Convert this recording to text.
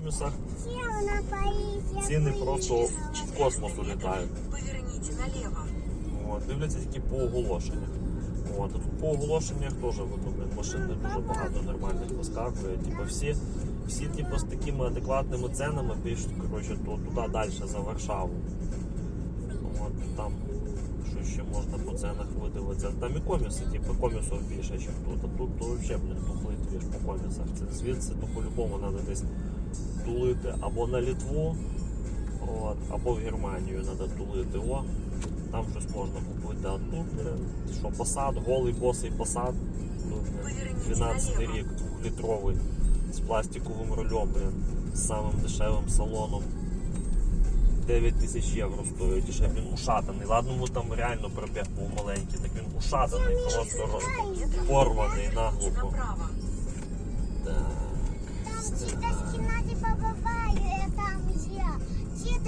комісах ціни просто в космос улітають. Поверните налево. От, дивляться тільки по оголошеннях. От, тут по оголошеннях теж машин дуже багато нормальних вискакує. Типу всі, всі типу, з такими адекватними ценами пишуть коротше, то, туди далі за Варшаву. От, там що ще можна по ценах видивитися. Там і коміси, типу, комісів більше, ніж тут. А тут то взагалі, блін, тухлий двіж по комісах. Це звідси то по-любому треба десь тулити або на Літву, от, або в Германію треба тулити. О, там щось можна купити. А тут, що посад, голий босий посад. Тут, блін, 12 рік, двохлітровий, з пластиковим рулем, блін, з самим дешевим салоном. 9 тисяч євро стоїть, і ще він ушатаний. Ладно, ну там реально пробіг був маленький, так він ушатаний, просто порваний наглухо.